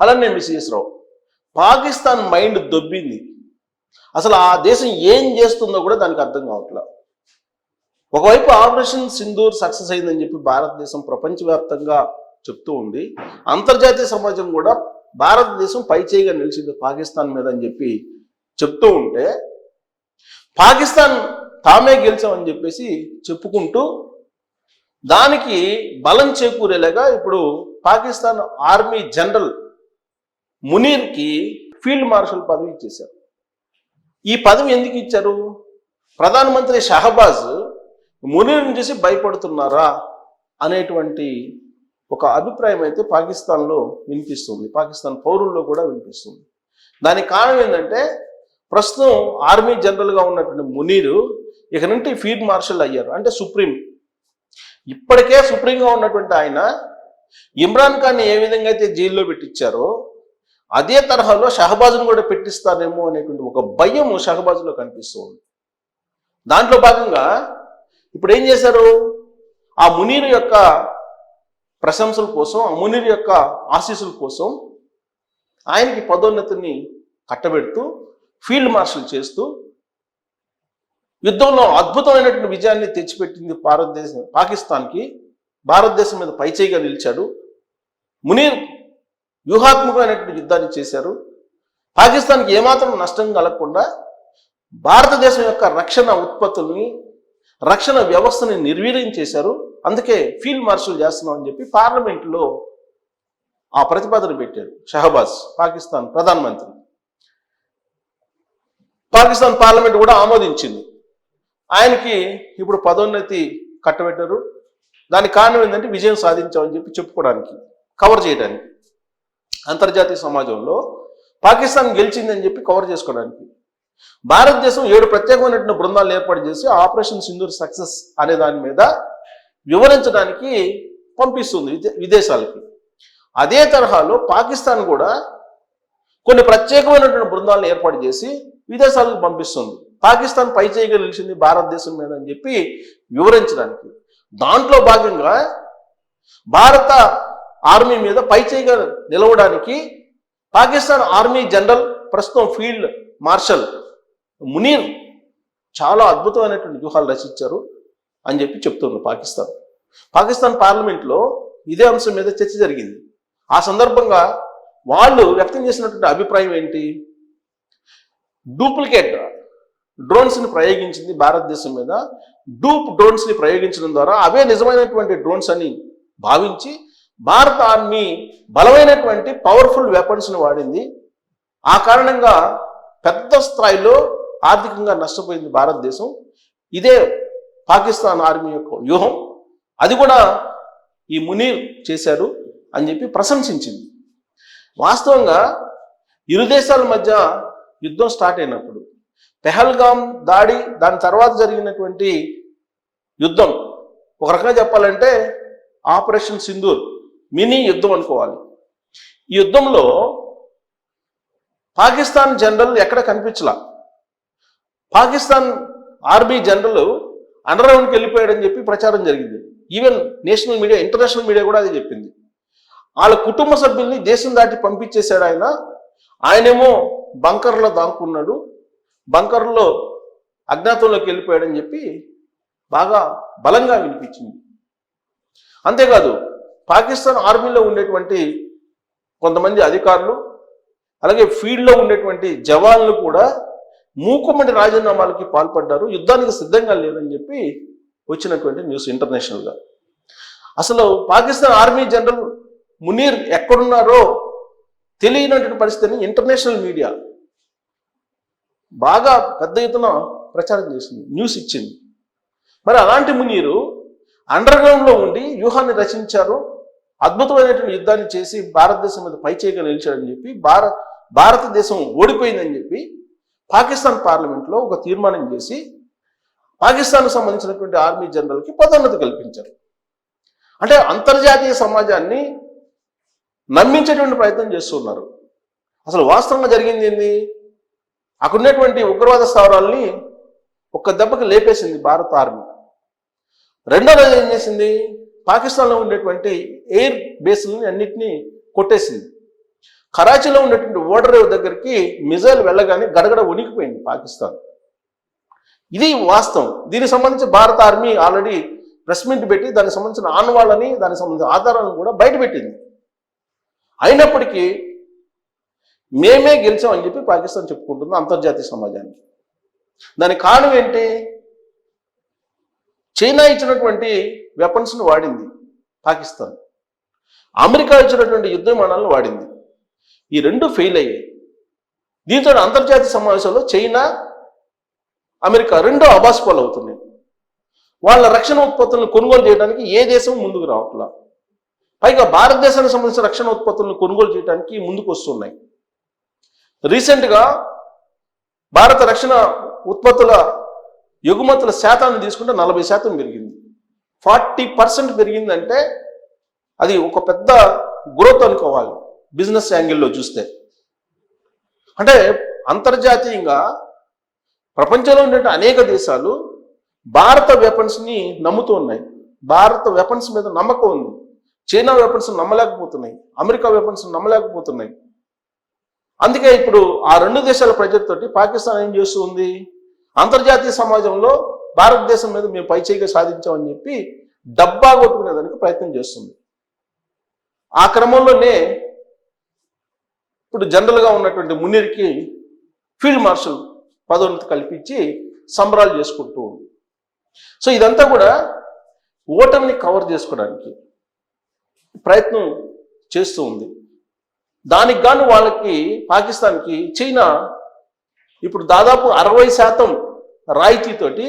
అలానే మిస్ఎస్ రావు పాకిస్తాన్ మైండ్ దొబ్బింది. అసలు ఆ దేశం ఏం చేస్తుందో కూడా దానికి అర్థం కావట్లా. ఒకవైపు ఆపరేషన్ సింధూర్ సక్సెస్ అయిందని చెప్పి భారతదేశం ప్రపంచవ్యాప్తంగా చెప్తూ ఉంది. అంతర్జాతీయ సమాజం కూడా భారతదేశం పై చేయిగా నిలిచింది పాకిస్తాన్ మీద అని చెప్పి చెప్తూ ఉంటే పాకిస్తాన్ తామే గెలిచామని చెప్పేసి చెప్పుకుంటూ దానికి బలం చేకూరేలాగా ఇప్పుడు పాకిస్తాన్ ఆర్మీ జనరల్ మునీర్కి ఫీల్డ్ మార్షల్ పదవి ఇచ్చేశారు. ఈ పదవి ఎందుకు ఇచ్చారు? ప్రధానమంత్రి షహబాజ్ మునీర్ని చూసి భయపడుతున్నారా అనేటువంటి ఒక అభిప్రాయం అయితే పాకిస్తాన్లో వినిపిస్తుంది. పాకిస్తాన్ పౌరుల్లో కూడా వినిపిస్తుంది. దానికి కారణం ఏంటంటే ప్రస్తుతం ఆర్మీ జనరల్గా ఉన్నటువంటి మునీరు ఇక నుండి ఫీల్డ్ మార్షల్ అయ్యారు అంటే సుప్రీం. ఇప్పటికే సుప్రీంగా ఉన్నటువంటి ఆయన ఇమ్రాన్ ఖాన్ ఏ విధంగా అయితే జైల్లో పెట్టించారో అదే తరహాలో షహబాజ్ను కూడా పెట్టిస్తారేమో అనేటువంటి ఒక భయం షహబాజ్లో కనిపిస్తుంది దాంట్లో భాగంగా ఇప్పుడు ఏం చేశారు? ఆ మునీరు యొక్క ప్రశంసల కోసం ఆ మునీరు యొక్క ఆశీస్సుల కోసం ఆయనకి పదోన్నతిని కట్టబెడుతూ ఫీల్డ్ మార్షల్ చేస్తూ యుద్ధంలో అద్భుతమైనటువంటి విజయాన్ని తెచ్చిపెట్టింది భారతదేశం పాకిస్తాన్కి. భారతదేశం మీద పైచేయిగా నిలిచాడు. మునీర్ వ్యూహాత్మకమైనటువంటి యుద్ధాన్ని చేశారు. పాకిస్తాన్కి ఏమాత్రం నష్టం కలగకుండా భారతదేశం యొక్క రక్షణ ఉత్పత్తుల్ని రక్షణ వ్యవస్థని నిర్వీర్యం చేశారు. అందుకే ఫీల్డ్ మార్షల్ చేస్తున్నాం అని చెప్పి పార్లమెంట్లో ఆ ప్రతిపాదన పెట్టారు షహబాజ్ పాకిస్తాన్ ప్రధానమంత్రి. పాకిస్తాన్ పార్లమెంట్ కూడా ఆమోదించింది. ఆయనకి ఇప్పుడు పదోన్నతి కట్టబెట్టారు. దానికి కారణం ఏంటంటే విజయం సాధించామని చెప్పి చెప్పుకోవడానికి కవర్ చేయడానికి. అంతర్జాతీయ సమాజంలో పాకిస్తాన్ గెలిచిందని చెప్పి కవర్ చేసుకోవడానికి. భారతదేశం ఏడు ప్రత్యేకమైనటువంటి బృందాలు ఏర్పాటు చేసి ఆపరేషన్ సింధూర్ సక్సెస్ అనే దాని మీద వివరించడానికి పంపిస్తుంది విదే- విదేశాలకి. అదే తరహాలో పాకిస్తాన్ కూడా కొన్ని ప్రత్యేకమైనటువంటి బృందాలను ఏర్పాటు చేసి విదేశాలకు పంపిస్తుంది. పాకిస్తాన్ పై చేయగా నిలిచింది భారతదేశం మీద అని చెప్పి వివరించడానికి. దాంట్లో భాగంగా భారత ఆర్మీ మీద పైచేయిగా నిలవడానికి పాకిస్తాన్ ఆర్మీ జనరల్ ప్రస్తుతం ఫీల్డ్ మార్షల్ మునీర్ చాలా అద్భుతమైనటువంటి వ్యూహాలు రచించారు అని చెప్పి చెప్తుంది పాకిస్తాన్. పాకిస్తాన్ పార్లమెంట్లో ఇదే అంశం మీద చర్చ జరిగింది. ఆ సందర్భంగా వాళ్ళు వ్యక్తం చేసినటువంటి అభిప్రాయం ఏంటి? డూప్లికేట్ డ్రోన్స్ని ప్రయోగించింది భారతదేశం మీద. డూప్ డ్రోన్స్ని ప్రయోగించడం ద్వారా అవే నిజమైనటువంటి డ్రోన్స్ అని భావించి భారత ఆర్మీ బలమైనటువంటి పవర్ఫుల్ వెపన్స్ని వాడింది. ఆ కారణంగా పెద్ద స్థాయిలో ఆర్థికంగా నష్టపోయింది భారతదేశం. ఇదే పాకిస్తాన్ ఆర్మీ యొక్క వ్యూహం. అది కూడా ఈ మునీర్ చేశారు అని చెప్పి ప్రశంసించింది. వాస్తవంగా ఇరు దేశాల మధ్య యుద్ధం స్టార్ట్ అయినప్పుడు పెహల్గాం దాడి దాని తర్వాత జరిగినటువంటి యుద్ధం. ఒక రకంగా చెప్పాలంటే ఆపరేషన్ సింధూర్. మినీ యుద్ధం అనుకోవాలి. ఈ యుద్ధంలో పాకిస్తాన్ జనరల్ ఎక్కడ కనిపించలా? పాకిస్తాన్ ఆర్మీ జనరల్ అండర్గ్రౌండ్కి వెళ్ళిపోయాడని చెప్పి ప్రచారం జరిగింది. Even national media international media కూడా అది చెప్పింది. వాళ్ళ కుటుంబ సభ్యుల్ని దేశం దాటి పంపించేశాడు ఆయన. ఆయనేమో బంకర్లో దాక్కున్నాడు. బంకర్లో అజ్ఞాతంలోకి వెళ్ళిపోయాడని చెప్పి బాగా బలంగా వినిపించింది. అంతేకాదు పాకిస్తాన్ ఆర్మీలో ఉండేటువంటి కొంతమంది అధికారులు అలాగే ఫీల్డ్లో ఉండేటువంటి జవాన్లు కూడా మూకుమ్మడి రాజీనామాలకి పాల్పడ్డారు. యుద్ధానికి సిద్ధంగా లేదని చెప్పి వచ్చినటువంటి న్యూస్ ఇంటర్నేషనల్గా. అసలు పాకిస్తాన్ ఆర్మీ జనరల్ మునీర్ ఎక్కడున్నారో తెలియనటువంటి పరిస్థితిని ఇంటర్నేషనల్ మీడియా బాగా పెద్ద ఎత్తున ప్రచారం చేసింది న్యూస్ ఇచ్చింది. మరి అలాంటి మునీరు అండర్ గ్రౌండ్లో ఉండి వ్యూహాన్ని రచించారు. అద్భుతమైనటువంటి యుద్ధాన్ని చేసి భారతదేశం మీద పైచేయగా నిలిచాడని చెప్పి భారత్ భారతదేశం ఓడిపోయిందని చెప్పి పాకిస్తాన్ పార్లమెంట్లో ఒక తీర్మానం చేసి పాకిస్తాన్కు సంబంధించినటువంటి ఆర్మీ జనరల్కి పదోన్నతి కల్పించారు. అంటే అంతర్జాతీయ సమాజాన్ని నమ్మించేటువంటి ప్రయత్నం చేస్తున్నారు. అసలు వాస్తవంగా జరిగింది ఏంది? అక్కడ ఉన్నటువంటి ఉగ్రవాద స్థావరాల్ని ఒక్క దెబ్బకి లేపేసింది భారత ఆర్మీ. రెండో రోజు ఏం చేసింది? పాకిస్తాన్లో ఉండేటువంటి ఎయిర్ బేస్లని అన్నిటినీ కొట్టేసింది. కరాచీలో ఉన్నటువంటి ఓడరేవు దగ్గరికి మిజైల్ వెళ్ళగానే గడగడ ఉనికిపోయింది పాకిస్తాన్. ఇది వాస్తవం. దీనికి సంబంధించి భారత ఆర్మీ ఆల్రెడీ ప్రెస్ మీట్ పెట్టి దానికి సంబంధించిన ఆన్వాళ్ళని దానికి సంబంధించిన ఆధారాలను కూడా బయటపెట్టింది అయినప్పటికీ మేమే గెలిచామని చెప్పి పాకిస్తాన్ చెప్పుకుంటుంది అంతర్జాతీయ సమాజానికి. దానికి కారణం ఏంటి? చైనా ఇచ్చినటువంటి వెపన్స్ను వాడింది పాకిస్తాన్. అమెరికా ఇచ్చినటువంటి యుద్ధ విమానాలను వాడింది. ఈ రెండు ఫెయిల్ అయ్యాయి. దీంతో అంతర్జాతీయ సమావేశంలో చైనా అమెరికా రెండో అబాస్పాలు అవుతున్నాయి. వాళ్ళ రక్షణ ఉత్పత్తులను కొనుగోలు చేయడానికి ఏ దేశం ముందుకు రావట్లా? పైగా భారతదేశానికి సంబంధించిన రక్షణ ఉత్పత్తులను కొనుగోలు చేయడానికి ముందుకు వస్తున్నాయి. రీసెంట్గా భారత రక్షణ ఉత్పత్తుల ఎగుమతుల శాతాన్ని తీసుకుంటే నలభై శాతం పెరిగింది. ఫార్టీ పర్సెంట్ పెరిగిందంటే అది ఒక పెద్ద గ్రోత్ అనుకోవాలి బిజినెస్ యాంగిల్లో చూస్తే. అంటే అంతర్జాతీయంగా ప్రపంచంలో ఉండే అనేక దేశాలు భారత వెపన్స్ని నమ్ముతూ ఉన్నాయి. భారత వెపన్స్ మీద నమ్మకం ఉంది. చైనా వెపన్స్ నమ్మలేకపోతున్నాయి. అమెరికా వెపన్స్ నమ్మలేకపోతున్నాయి. అందుకే ఇప్పుడు ఆ రెండు దేశాల ప్రజలతోటి పాకిస్తాన్ ఏం చేస్తూ ఉంది అంతర్జాతీయ సమాజంలో భారతదేశం మీద మేము పైచేయిగా సాధించామని చెప్పి డబ్బా కొట్టుకునేదానికి ప్రయత్నం చేస్తుంది. ఆ క్రమంలోనే ఇప్పుడు జనరల్గా ఉన్నటువంటి మునీర్కి ఫీల్డ్ మార్షల్ పదోన్నతి కల్పించి సంబరాలు చేసుకుంటూ ఉంది. సో ఇదంతా కూడా ఓటమిని కవర్ చేసుకోవడానికి ప్రయత్నం చేస్తూ ఉంది. దానికి గాను వాళ్ళకి పాకిస్తాన్కి చైనా ఇప్పుడు దాదాపు అరవై శాతం రాయితీతోటి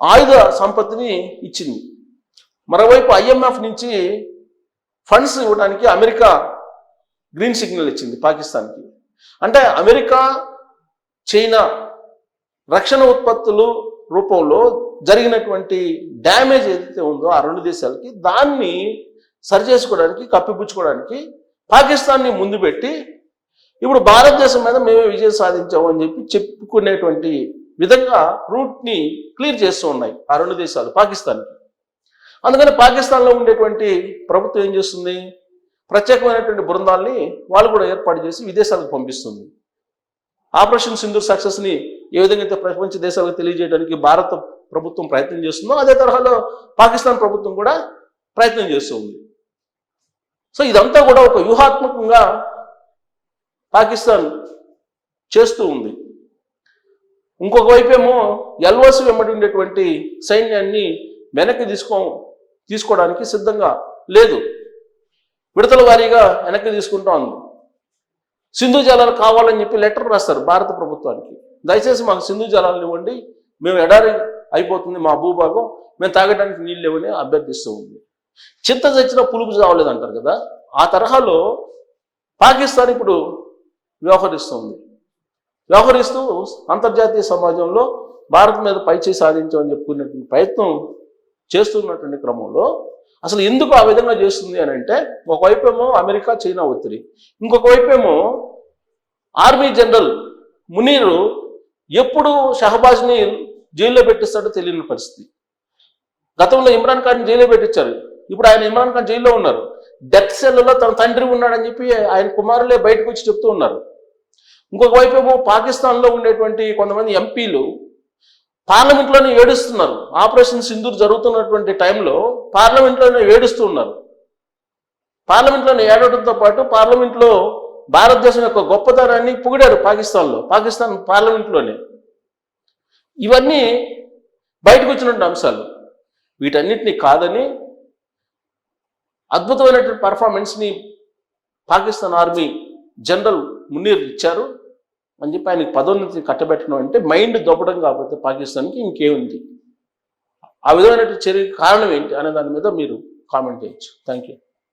ఆయుధ సంపత్తిని ఇచ్చింది. మరోవైపు ఐఎంఎఫ్ నుంచి ఫండ్స్ ఇవ్వడానికి అమెరికా గ్రీన్ సిగ్నల్ ఇచ్చింది పాకిస్తాన్కి. అంటే అమెరికా చైనా రక్షణ ఉత్పత్తులు రూపంలో జరిగినటువంటి డ్యామేజ్ ఏదైతే ఉందో ఆ రెండు దేశాలకి దాన్ని సరిచేసుకోవడానికి కప్పిపుచ్చుకోవడానికి పాకిస్తాన్ని ముందు పెట్టి ఇప్పుడు భారతదేశం మీద మేమే విజయం సాధించాము అని చెప్పి చెప్పుకునేటువంటి విధంగా రూట్ని క్లియర్ చేస్తూ ఉన్నాయి ఆ రెండు దేశాలు పాకిస్తాన్కి. అందుకని పాకిస్తాన్లో ఉండేటువంటి ప్రభుత్వం ఏం చేస్తుంది? ప్రత్యేకమైనటువంటి బృందాల్ని వాళ్ళు కూడా ఏర్పాటు చేసి విదేశాలకు పంపిస్తుంది. ఆపరేషన్ సింధూర్ సక్సెస్ని ఏ విధంగా అయితే ప్రపంచ దేశాలకు తెలియజేయడానికి భారత ప్రభుత్వం ప్రయత్నం చేస్తుందో అదే తరహాలో పాకిస్తాన్ ప్రభుత్వం కూడా ప్రయత్నం చేస్తుంది. సో ఇదంతా కూడా ఒక వ్యూహాత్మకంగా పాకిస్తాన్ చేస్తూ ఉంది. ఇంకొక వైపేమో ఎల్ఓసి వెంబడి ఉండేటువంటి సైన్యాన్ని వెనక్కి తీసుకో తీసుకోవడానికి సిద్ధంగా లేదు. విడతల వారీగా వెనక్కి తీసుకుంటా ఉంది. సింధు జలాలు కావాలని చెప్పి లెటర్ రాస్తారు భారత ప్రభుత్వానికి. దయచేసి మాకు సింధు జలాలను ఇవ్వండి. మేము ఎడారి అయిపోతుంది మా భూభాగం. మేము తాగడానికి నీళ్ళు లేవని అభ్యర్థిస్తూ ఉంది. చింత చచ్చిన పులుపు చావలేదంటారు కదా? ఆ తరహాలో పాకిస్తాన్ ఇప్పుడు వ్యవహరిస్తుంది. వ్యవహరిస్తూ అంతర్జాతీయ సమాజంలో భారత్ మీద పైచేయి సాధించమని చెప్పుకునేటువంటి ప్రయత్నం చేస్తున్నటువంటి క్రమంలో అసలు ఎందుకు ఆ విధంగా చేస్తుంది అని అంటే ఒకవైపేమో ఏమో అమెరికా చైనా ఒత్తిడి. ఇంకొక వైపు ఏమో ఆర్మీ జనరల్ మునీరు ఎప్పుడు షహబాజ్ని జైల్లో పెట్టిస్తాడో తెలియని పరిస్థితి. గతంలో ఇమ్రాన్ ఖాన్ జైల్లో పెట్టించారు. ఇప్పుడు ఆయన ఇమ్రాన్ ఖాన్ జైల్లో ఉన్నారు. డెత్ సెల్లో తన తండ్రి ఉన్నాడని చెప్పి ఆయన కుమారులే బయటకు వచ్చి చెప్తూ ఉన్నారు. ఇంకొక వైపు ఏమో పాకిస్తాన్లో ఉండేటువంటి కొంతమంది ఎంపీలు పార్లమెంట్లోనే ఏడుస్తున్నారు. ఆపరేషన్ సింధూర్ జరుగుతున్నటువంటి టైంలో పార్లమెంట్లోనే ఏడుస్తూ ఉన్నారు. పార్లమెంట్లోనే ఏడవడంతో పాటు పార్లమెంట్లో భారతదేశం యొక్క గొప్పతనాన్ని పొగిడారు పాకిస్తాన్లో పాకిస్తాన్ పార్లమెంట్లోనే. ఇవన్నీ బయటకు వచ్చినటువంటి అంశాలు. వీటన్నిటిని కాదని అద్భుతమైనటువంటి పర్ఫార్మెన్స్ని పాకిస్తాన్ ఆర్మీ జనరల్ మునీర్ ఇచ్చారు. అని చెప్పి ఆయనకి పదోన్నతి కట్టబెట్టడం అంటే మైండ్ దొబ్బడం కాకపోతే పాకిస్తాన్కి ఇంకేముంది? ఆ విధమైనటువంటి చర్య కారణం ఏంటి అనే దాని మీద మీరు కామెంట్ చేయొచ్చు. Thank you